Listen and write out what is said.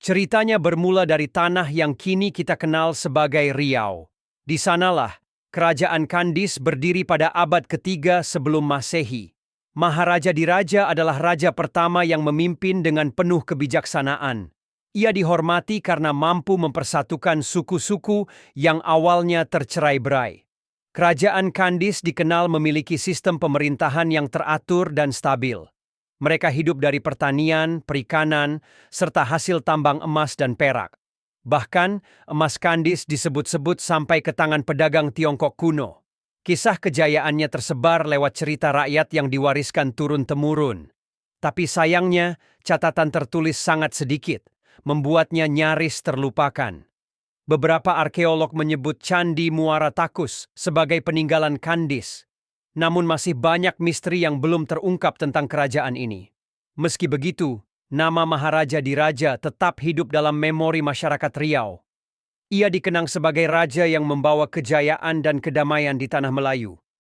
Ceritanya bermula dari tanah yang kini kita kenal sebagai Riau. Di sanalah, Kerajaan Kandis berdiri pada abad ketiga sebelum Masehi. Maharaja Diraja adalah raja pertama yang memimpin dengan penuh kebijaksanaan. Ia dihormati karena mampu mempersatukan suku-suku yang awalnya tercerai-berai. Kerajaan Kandis dikenal memiliki sistem pemerintahan yang teratur dan stabil. Mereka hidup dari pertanian, perikanan, serta hasil tambang emas dan perak. Bahkan, emas kandis disebut-sebut sampai ke tangan pedagang Tiongkok kuno. Kisah kejayaannya tersebar lewat cerita rakyat yang diwariskan turun-temurun. Tapi sayangnya, catatan tertulis sangat sedikit, membuatnya nyaris terlupakan. Beberapa arkeolog menyebut Candi Muara Takus sebagai peninggalan Kandis, namun masih banyak misteri yang belum terungkap tentang kerajaan ini. Meski begitu, nama Maharaja Diraja tetap hidup dalam memori masyarakat Riau. Ia dikenang sebagai raja yang membawa kejayaan dan kedamaian di tanah Melayu.